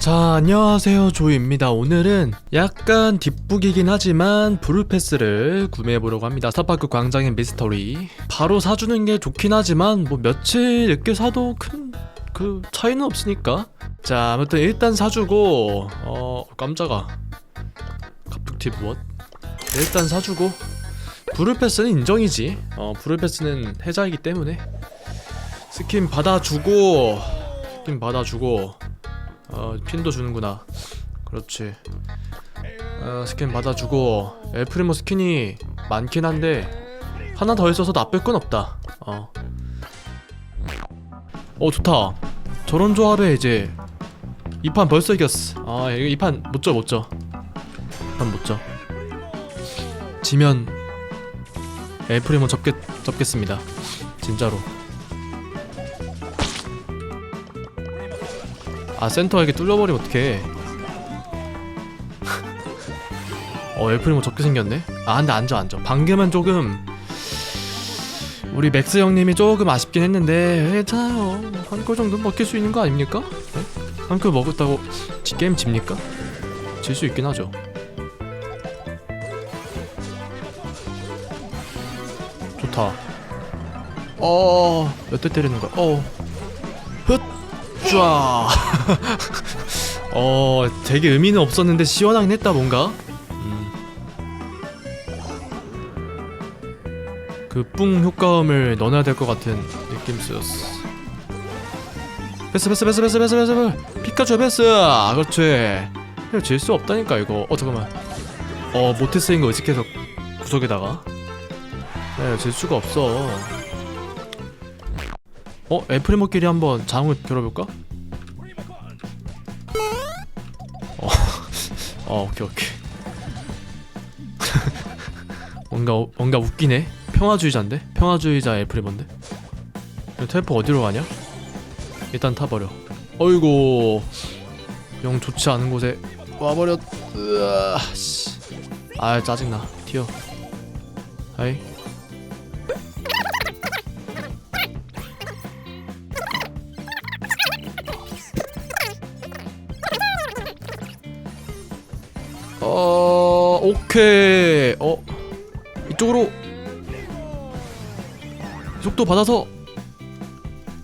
자 안녕하세요. 조이입니다. 오늘은 약간 뒷북이긴 하지만 브루패스를 구매해보려고 합니다. 스타파크 광장의 미스터리. 바로 사주는 게 좋긴 하지만 뭐 며칠 늦게 사도 큰 그 차이는 없으니까. 자 아무튼 일단 사주고 어 깜짝아. 갑툭튀 무엇? 일단 사주고. 브루패스는 인정이지. 어 브루패스는 해자이기 때문에. 스킨 받아주고 스킨 받아주고 어 핀도 주는구나. 그렇지. 어, 스킨 받아주고 엘프리모 스킨이 많긴 한데 하나 더 있어서 나쁠 건 없다. 어. 어 좋다. 저런 조합에 이제 이 판 벌써 이겼어. 아 이거 이판 못져 못져. 이판 못져. 지면 엘프리모 접겠, 접겠습니다. 진짜로 아 센터가 이렇게 뚫려버리면 어떡해? 어 엘프리모 적게 생겼네? 아 근데 앉아 앉아. 방금은 조금 우리 맥스 형님이 조금 아쉽긴 했는데 괜찮아요. 한 골 정도는 먹힐 수 있는 거 아닙니까? 네? 한골 먹었다고 지 게임 집니까? 질 수 있긴 하죠. 좋다. 어몇 대 때리는 거야? 어 쫙. 어, 되게 의미는 없었는데 시원하긴 했다 뭔가. 음. 그뿡 효과음을 넣어야 될 것 같은 느낌 쓰였어. 패스 패스 패스 패스 패스 패스 패스 피카츄 패스 아, 그렇지 이거 질수 없다니까 이거 어 잠깐만 어 모태스인 거 의식해서 구석에다가 네질 수가 없어 어? 애프리모끼리 한번 장을 겨뤄볼까? 어 오케이 오케이 뭔가 어- 뭔가 웃기네 평화주의자인데? 평화주의자 애프리몬데? 텔포 어디로 가냐? 일단 타버려 어이구 영 좋지 않은 곳에 와버렸 으아 씨. 아 짜증나 튀어 하이 오케이. 어 이쪽으로. 속도 받아서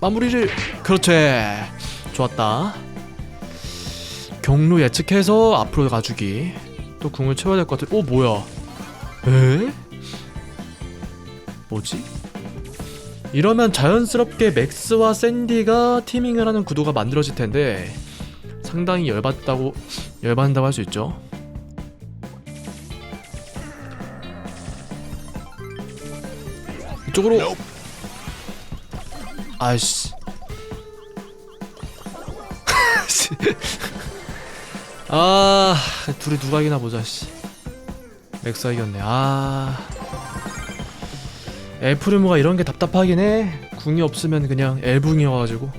마무리를. 그렇지. 좋았다. 경로 예측해서 앞으로 가주기. 또 궁을 채워야 될 것 같아. 오 뭐야? 에? 뭐지? 이러면 자연스럽게 맥스와 샌디가 티밍을 하는 구도가 만들어질 텐데 상당히 열받다고 열받는다고 할 수 있죠 이쪽으로. 아이씨. 아 둘이 누가 이기나 보자 씨. 맥사 이겼네. 아. 엘프리모가 이런 게 답답하긴 해. 궁이 없으면 그냥 엘붕이어가지고.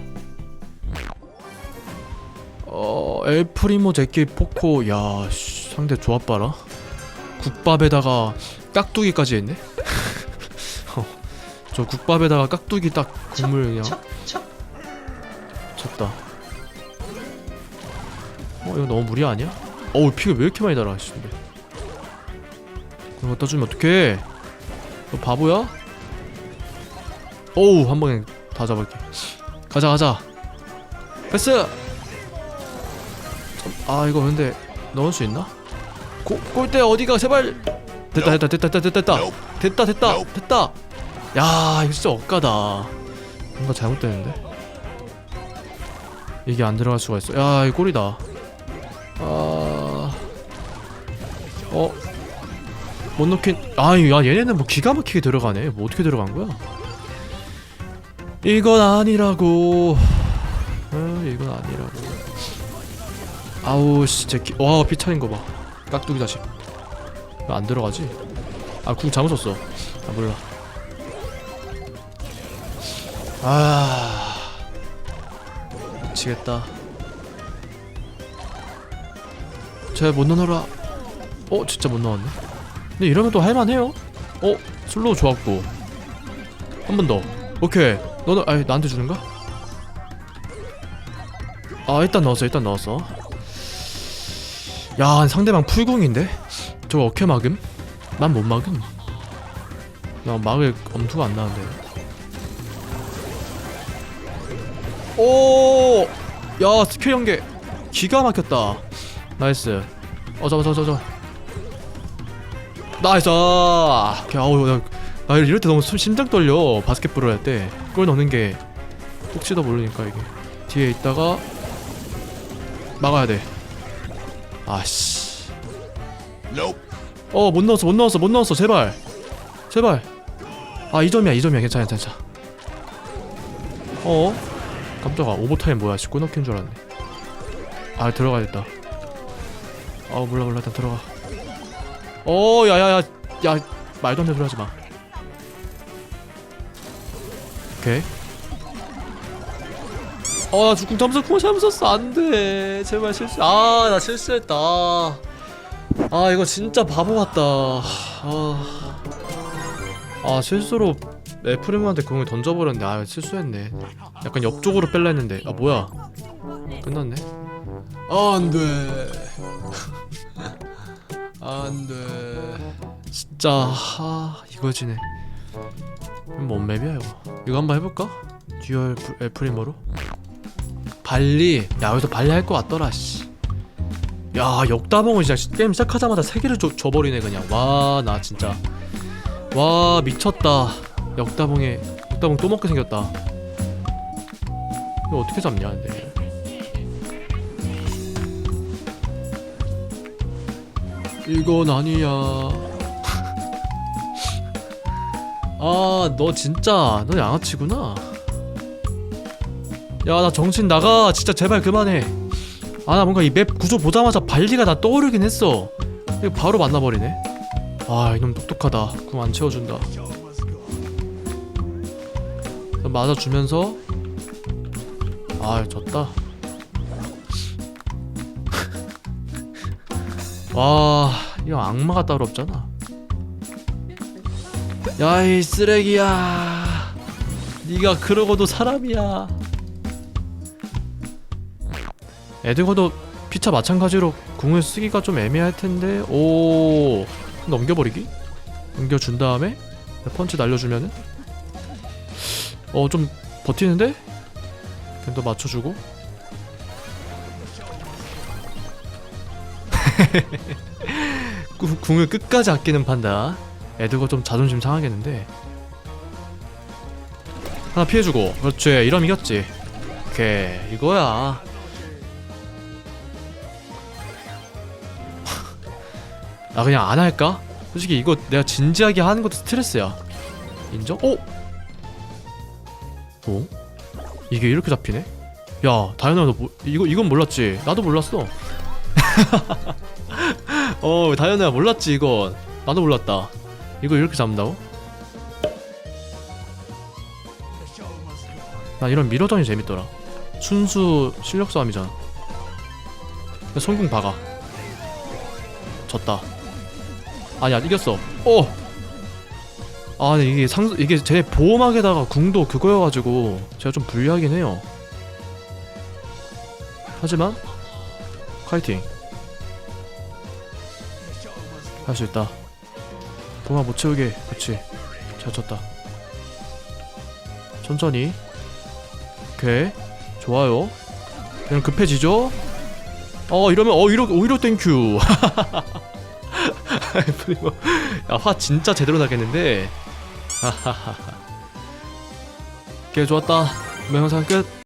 어 엘프리모 제끼 포코. 야 씨, 상대 조합 봐라. 국밥에다가 깍두기까지 했네. 어, 저 국밥에다가 깍두기 딱 국물 그냥. 쳤다. 어 이거 너무 무리 아니야? 어우 피가 왜 이렇게 많이 달아 씨. 근데 그거 갖다 주면 어떡해? 너 바보야? 어우 한 방에 다 잡을게. 가자 가자. 패스! 참, 아 이거 근데 넣을 수 있나? 고, 골대 어디가? 제발! 됐다 됐다 됐다 됐다 됐다 됐다. 됐다 됐다 야 이거 진짜 억까다. 뭔가 잘못되는데? 이게 안 들어갈 수가 있어. 야 이거 골이다. 아... 어? 못 넣긴 아유 야 얘네는 뭐 기가 막히게 들어가네. 뭐 어떻게 들어간 거야? 이건 아니라고. 아 이건 아니라고. 아우 씨 제키 와 피차린 거봐. 깍두기 왜안 들어가지? 아궁 잘못 썼어. 아 몰라 아 미치겠다. 쟤못 넣어라. 어 진짜 못 넣었네. 근데 이러면 또 할만해요? 어 슬로우 좋았고 한 번 더. 오케이. 너는 아니 나한테 주는가? 아 일단 넣었어 일단 넣었어. 야 상대방 풀궁인데? 저거 어케 막음? 난 못 막음. 나 막을 엄두가 안 나는데 오! 야 스킬 연계 기가 막혔다. 나이스. 어 잡아 잡아 잡아. 나이스. 오케이, 아우 나, 나 이럴 때 너무 숨- 심장 떨려 바스켓볼을 할 때. 골 넣는 게 혹시도 모르니까 이게. 뒤에 있다가 막아야 돼. 아씨. 어 못 넣었어 못 넣었어 못 넣었어. 제발. 제발. 아 2점이야 2점이야. 괜찮아 괜찮아. 어 깜짝아 오버타임 뭐야? 씨 꼬넣긴 줄 알았네. 아 들어가야겠다. 아 몰라 몰라. 일단 들어가. 어 야야야 야 말도 안 되는 소리 하지 마. 오케이. 어나 죽궁 점수 궁 잘못 썼어 안돼. 제발 실수. 아 나 실수했다. 아 이거 진짜 바보 같다. 아, 아 실수로 에프리모한테 궁을 던져버렸네 아 실수했네. 약간 옆쪽으로 뺄라 했는데 아 뭐야? 끝났네. 아 안돼. 안돼. 진짜 아 이거 지네. 뭔 맵이야 이거? 이거 한번 해볼까? 듀얼 프- 에프리머로? 발리. 야 여기서 발리 할 것 같더라 씨. 야 역다봉을 진짜 시- 게임 시작하자마자 세 개를 줘, 줘버리네 그냥. 와 나 진짜. 와 미쳤다 역다봉에 역다봉 또 먹게 생겼다. 이거 어떻게 잡냐 근데. 이건 아니야. 아 너 진짜 너 양아치구나. 야 나 정신 나가. 진짜 제발 그만해. 아 나 뭔가 이 맵 구조 보자마자 발리가 나 떠오르긴 했어. 이거 바로 만나버리네. 아 이놈 똑똑하다. 궁 안 채워준다 맞아주면서 아 졌다. 와 이거 악마가 따로 없잖아. 야 이 쓰레기야. 네가 그러고도 사람이야. 에드거도 피차 마찬가지로 궁을 쓰기가 좀 애매할 텐데. 오 넘겨버리기? 넘겨준 다음에 펀치 날려주면은 어 좀 버티는데? 또 맞춰주고 구- 궁을 끝까지 아끼는 판다 에드거 좀 자존심 상하겠는데 하나 피해주고 그렇지 이러면 이겼지 오케이 이거야 나 그냥 안 할까? 솔직히 이거 내가 진지하게 하는 것도 스트레스야. 인정? 오! 어? 이게 이렇게 잡히네? 야, 다현아 너 뭐, 이거 이건 몰랐지? 나도 몰랐어. 어, 다현아 몰랐지 이건. 나도 몰랐다. 이거 이렇게 잡는다고? 난 이런 미러전이 재밌더라. 순수 실력 싸움이잖아. 손궁 박아. 졌다. 아니야 이겼어. 어. 아 근데 이게 상 이게 제 보호막에다가 궁도 그거여가지고 제가 좀 불리하긴 해요. 하지만 카이팅 할 수 있다. 보호막 못 채우게 그렇지. 잘 쳤다. 천천히. 오케이 좋아요. 그냥 급해지죠. 어 이러면 어 이러 오히려 땡큐. 프리모 야화 진짜 제대로 나겠는데 하하하하 오케이 좋았다. 영상 끝